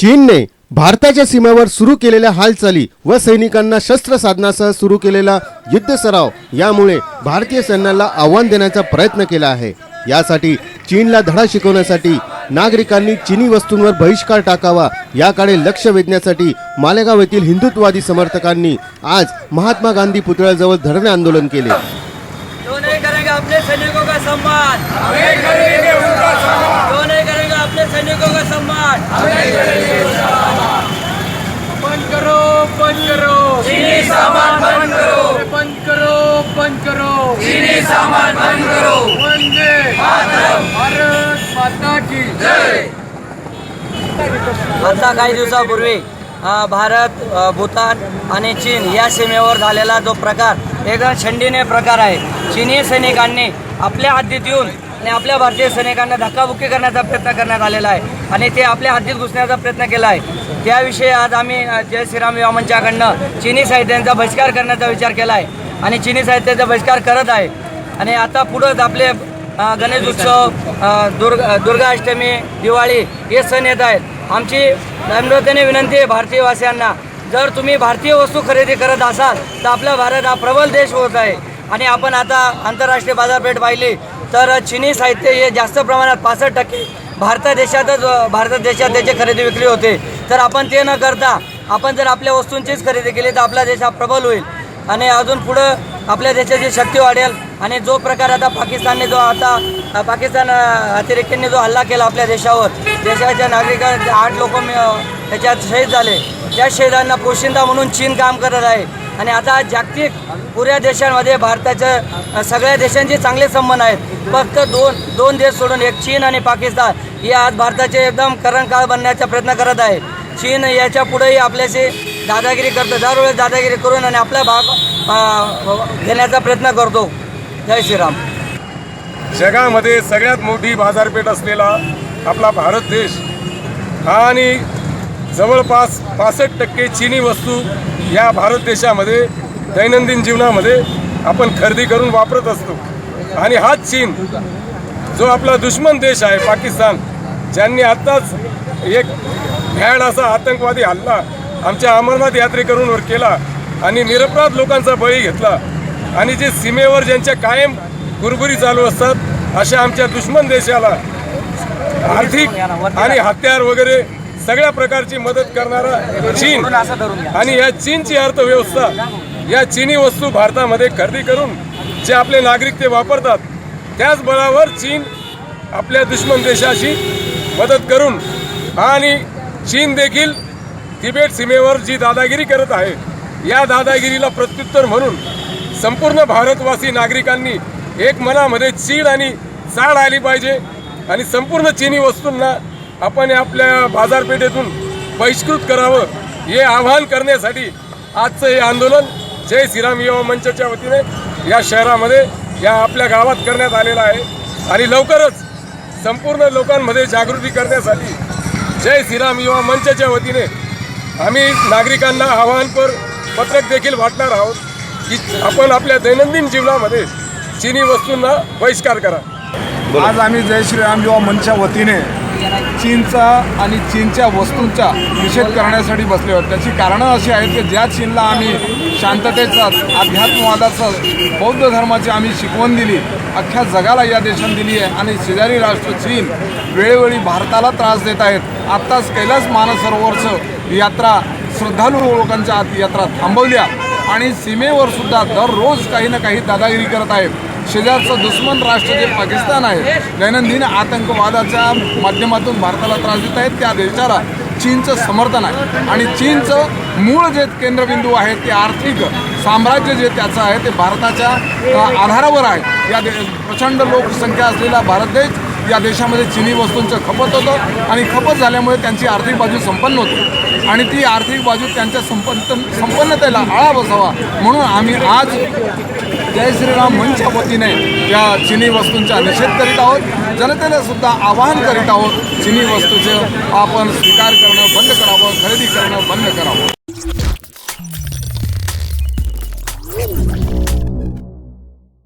चीनने भारताच्या सीमेवर सुरू केलेल्या हालचाली व सैनिकांना शस्त्रसाधनासह सुरू केलेला युद्ध सराव यामुळे भारतीय सैन्याला आव्हान देण्याचा प्रयत्न केला आहे. यासाठी चीनला धडा शिकवण्यासाठी नागरिकांनी चिनी वस्तूंवर बहिष्कार टाकावा याकडे लक्ष वेधण्यासाठी मालेगाव येथील हिंदुत्ववादी समर्थकांनी आज महात्मा गांधी पुतळ्याजवळ धरणे आंदोलन केले. क्यों नहीं करेंगे अपने सैनिकों का सम्मान? अपने सैनिकों का सम्मान। बंद करो बंद करो। चीनी सामान बंद करो। बंद करो बंद करो। चीनी सामान बंद करो। वंदे भारत माता की आता काही दिवसापूर्वी भारत भूतान आणि चीन या सीमेवर झालेला जो प्रकार एकदम छंडीने प्रकार आहे. चीनी सैनिकांनी आपल्या हद्दीत येऊन आणि आपल्या भारतीय सैनिकांना धक्काबुक्की करण्याचा प्रयत्न करण्यात आलेला आहे. आणि ते आपल्या हद्दीत घुसण्याचा प्रयत्न केला आहे. त्याविषयी आज आम्ही जय श्रीराम युवा मंचाकडनं चिनी साहित्यांचा बहिष्कार करण्याचा विचार केला आहे. आणि चिनी साहित्याचा बहिष्कार करत आहे. आणि आता पुढंच आपले गणेश उत्सव दुर्ग दुर्गाष्टमी दिवाळी हे सण येत आहेत. आमची नम्रतेने विनंती आहे भारतीयवासियांना जर तुम्ही भारतीय वस्तू खरेदी करत असाल तर आपला भारत हा प्रबल देश होत आहे. आणि आपण आता आंतरराष्ट्रीय बाजारपेठ पाहिली तर चिनी साहित्य हे जास्त प्रमाणात पासष्ट टक्के भारत देशातच भारत देशात त्याची खरेदी विक्री होते. तर आपण ते न करता आपण जर आपल्या वस्तूंचीच खरेदी केली तर आपला देश हा प्रबल होईल. आणि अजून पुढं आपल्या देशाची शक्ती वाढेल. आणि जो प्रकार आता पाकिस्तानने जो आता पाकिस्तान अतिरेक्यांनी जो हल्ला केला आपल्या देशावर देशाच्या नागरिकांचे आठ लोक त्याच्यात शहीद झाले. त्या शहीदांना पोशिंदा म्हणून चीन काम करत आहे. आणि आता जागतिक पुऱ्या देशांमध्ये भारताच्या सगळ्या देशांचे चांगले संबंध आहेत. फक्त दोन दोन देश सोडून एक चीन आणि पाकिस्तान. हे आज भारताचे एकदम करणकाळ बनण्याचा प्रयत्न करत आहे. चीन याच्या पुढेही आपल्याशी दादागिरी करतो दरवेळेस दादागिरी करून आणि आपला भाग घेण्याचा प्रयत्न करतो. जय श्रीराम. जगामध्ये सगळ्यात मोठी बाजारपेठ असलेला आपला भारत देश आणि जवळपास पासष्ट टक्के चीनी वस्तू या भारत देशामध्ये दैनंदिन जीवनामध्ये आपण खरेदी करून वापरत असतो. आणि हाच चीन जो आपला दुश्मन देश आहे पाकिस्तान ज्यांनी आत्ताच एक भ्याड असा आतंकवादी हल्ला आमच्या अमरनाथ यात्रेकरूंवर केला आणि निरपराध लोकांचा बळी घेतला. आणि जे सीमेवर ज्यांच्या कायम गुरगुरी चालू असतात अशा आमच्या दुश्मन देशाला आर्थिक आणि हत्यार वगैरे सगळ्या प्रकारची मदत करणारा चीन. आणि या चीनची अर्थव्यवस्था या चीनी वस्तू भारतामध्ये खरेदी करून जे आपले नागरिक ते वापरतात त्याच बळावर चीन आपल्या दुश्मन देशाशी मदत करून आणि चीन देखील तिबेट सीमेवर जी दादागिरी करत आहे या दादागिरीला प्रत्युत्तर म्हणून संपूर्ण भारतवासी नागरिकांनी एक मनामध्ये चीड आणि चाड आली पाहिजे आणि संपूर्ण चीनी वस्तूंना आपण आपल्या बाजारपेठेतून बहिष्कृत करावं हे आवाहन करण्यासाठी आजचं हे आंदोलन जय श्रीराम युवा मंचाच्या वतीने या शहरामध्ये या आपल्या गावात करण्यात आलेलं आहे. आणि लवकरच संपूर्ण लोकांमध्ये जागृती करण्यासाठी जय श्रीराम युवा मंचाच्या वतीने आम्ही नागरिकांना आवाहनपर पत्रक देखील वाटणार आहोत की आपण आपल्या दैनंदिन जीवनामध्ये चिनी वस्तूंना बहिष्कार करा. आज आम्ही जय श्रीराम युवा मंचच्या वतीने चीनचा आणि चीनच्या वस्तूंचा निषेध करण्यासाठी बसले होते. त्याची कारणं अशी आहेत की ज्या चीनला आम्ही शांततेचा अध्यात्मवादाचं बौद्ध धर्माची आम्ही शिकवण दिली अख्ख्या जगाला या देशात दिली आहे आणि शेजारी राष्ट्र चीन वेळोवेळी भारताला त्रास देत आहेत. आत्ताच कैलास मानसरोवरचं यात्रा श्रद्धालू लोकांच्या आत यात्रा थांबवल्या. आणि सीमेवर सुद्धा दररोज काही ना काही दादागिरी करत आहेत. शेजारचं दुश्मन राष्ट्र जे पाकिस्तान आहे दैनंदिन आतंकवादाच्या माध्यमातून भारताला त्रास देत आहेत त्या देशाला चीनचं समर्थन आहे. आणि चीनचं मूळ जे केंद्रबिंदू आहे ते आर्थिक साम्राज्य जे त्याचं आहे ते भारताच्या आधारावर आहे. या दे प्रचंड लोकसंख्या असलेला भारत देश या देशामध्ये चिनी वस्तूंचं खपत होतं आणि खपत झाल्यामुळे त्यांची आर्थिक बाजू संपन्न होती. आणि ती आर्थिक बाजू त्यांच्या संपन्न संपन्नतेला आळा बसावा म्हणून आम्ही आज जय श्रीराम मंचच्या वतीने या चिनी वस्तूंचा निषेध करीत आहोत. जनतेला सुद्धा आवाहन करीत आहोत. चिनी वस्तूचं आपण स्वीकार करणं बंद करावं खरेदी करणं बंद करावं.